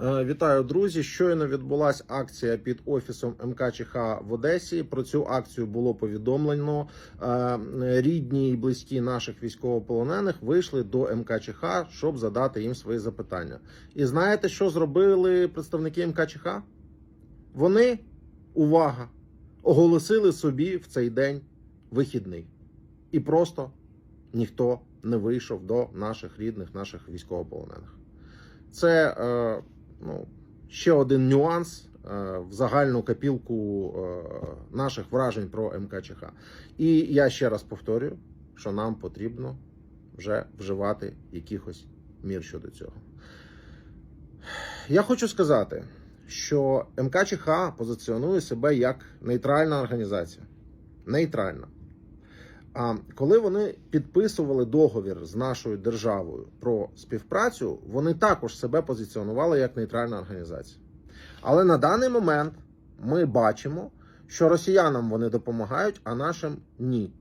Е, Вітаю, друзі! Щойно відбулася акція під офісом МКЧХ в Одесі. Про цю акцію було повідомлено. Е, Рідні і близькі наших військовополонених вийшли до МКЧХ, щоб задати їм свої запитання. І знаєте, що зробили представники МКЧХ? Вони, увага, оголосили собі в цей день вихідний. І просто ніхто не вийшов до наших рідних, наших військовополонених. Це е, ну, ще один нюанс е, в загальну копілку е, наших вражень про МКЧХ. І я ще раз повторюю, що нам потрібно вже вживати якихось мір щодо цього. Я хочу сказати, що МКЧХ позиціонує себе як нейтральна організація. Нейтральна. А коли вони підписували договір з нашою державою про співпрацю, вони також себе позиціонували як нейтральна організація. Але на даний момент ми бачимо, що росіянам вони допомагають, а нашим ні.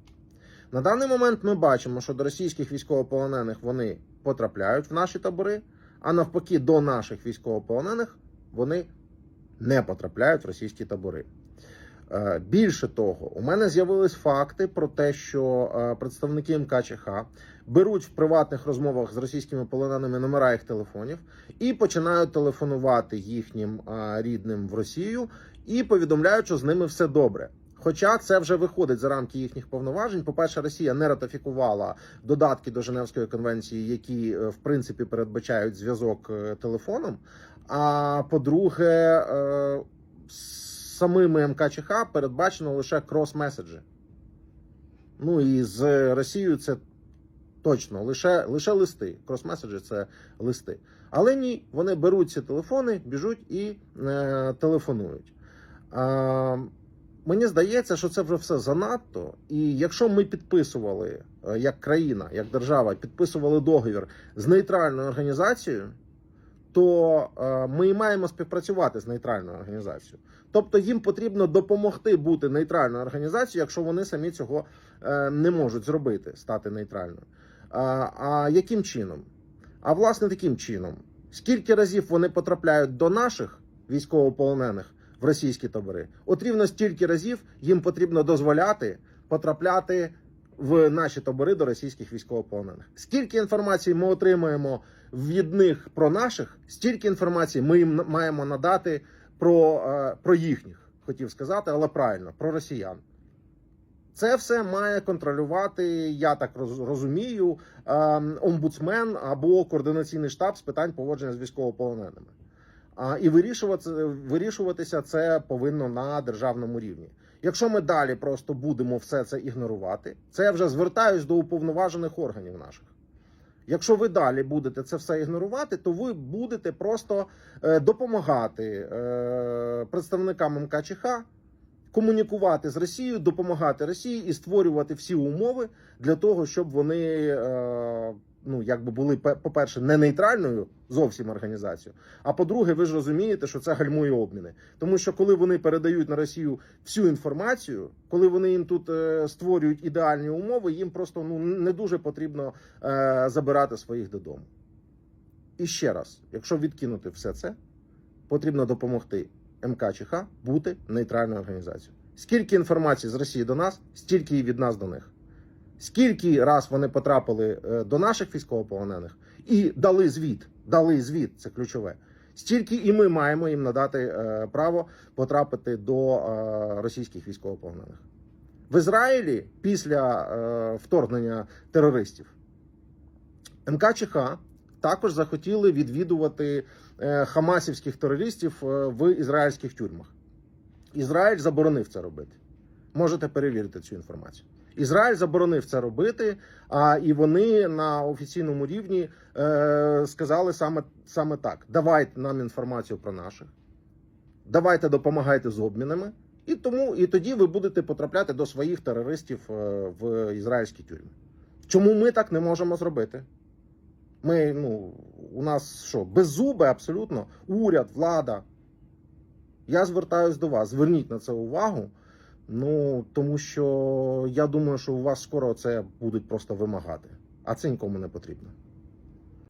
На даний момент ми бачимо, що до російських військовополонених вони потрапляють в наші табори, а навпаки, до наших військовополонених вони не потрапляють в російські табори. Е, Більше того, у мене з'явились факти про те, що е, представники МКЧХ беруть в приватних розмовах з російськими полоненими номера їх телефонів і починають телефонувати їхнім е, рідним в Росію і повідомляють, що з ними все добре. Хоча це вже виходить за рамки їхніх повноважень. По-перше, Росія не ратифікувала додатки до Женевської конвенції, які в принципі передбачають зв'язок телефоном. А по-друге, самими МКЧХ передбачено лише крос-меседжі. Ну і з Росією це точно лише, лише листи. Крос-меседжі це листи. Але ні, вони беруть ці телефони, біжуть і е, телефонують. Е, мені здається, що це вже все занадто. І якщо ми підписували е, як країна, як держава, підписували договір з нейтральною організацією то е, ми маємо співпрацювати з нейтральною організацією. Тобто їм потрібно допомогти бути нейтральною організацією, якщо вони самі цього е, не можуть зробити, стати нейтральною. А, яким чином? А власне таким чином, скільки разів вони потрапляють до наших військовополонених в російські табори, от рівно стільки разів їм потрібно дозволяти потрапляти в наші табори до російських військовополонених. Скільки інформації ми отримуємо від них про наших, стільки інформації ми їм маємо надати про, е, про їхніх, хотів сказати, але правильно, про росіян. Це все має контролювати, я так розумію, ем, омбудсмен або координаційний штаб з питань поводження з військовополоненими. І вирішувати, вирішуватися це повинно на державному рівні. Якщо ми далі просто будемо все це ігнорувати, це я вже звертаюсь до уповноважених органів наших. Якщо ви далі будете це все ігнорувати, то ви будете просто е, допомагати е, представникам МКЧХ комунікувати з Росією, допомагати Росії і створювати всі умови для того, щоб вони е, ну якби були по-перше, не нейтральною зовсім організацією. А по-друге, ви ж розумієте, що це гальмує обміни. Тому що коли вони передають на Росію всю інформацію, коли вони їм тут е, створюють ідеальні умови, їм просто ну не дуже потрібно е, забирати своїх додому. І ще раз, якщо відкинути все це, потрібно допомогти МКЧХ бути нейтральною організацією. Скільки інформації з Росії до нас, стільки і від нас до них. Скільки раз вони потрапили е, до наших військовополонених і дали звіт, дали звіт, це ключове. Стільки і ми маємо їм надати е, право потрапити до е, російських військовополонених. В Ізраїлі після вторгнення терористів МКЧХ також захотіли відвідувати е, хамасівських терористів е, в ізраїльських тюрмах. Ізраїль заборонив це робити. Можете перевірити цю інформацію. Ізраїль заборонив це робити, а і вони на офіційному рівні е, сказали саме, саме так: давайте нам інформацію про наших, давайте допомагайте з обмінами, і тому і тоді ви будете потрапляти до своїх терористів е, в ізраїльські тюрми. Чому ми так не можемо зробити? Ми, ну, у нас що, беззубе абсолютно уряд, влада. Я звертаюсь до вас. Зверніть на це увагу. Ну, тому що я думаю, що у вас скоро це будуть просто вимагати. А це нікому не потрібно.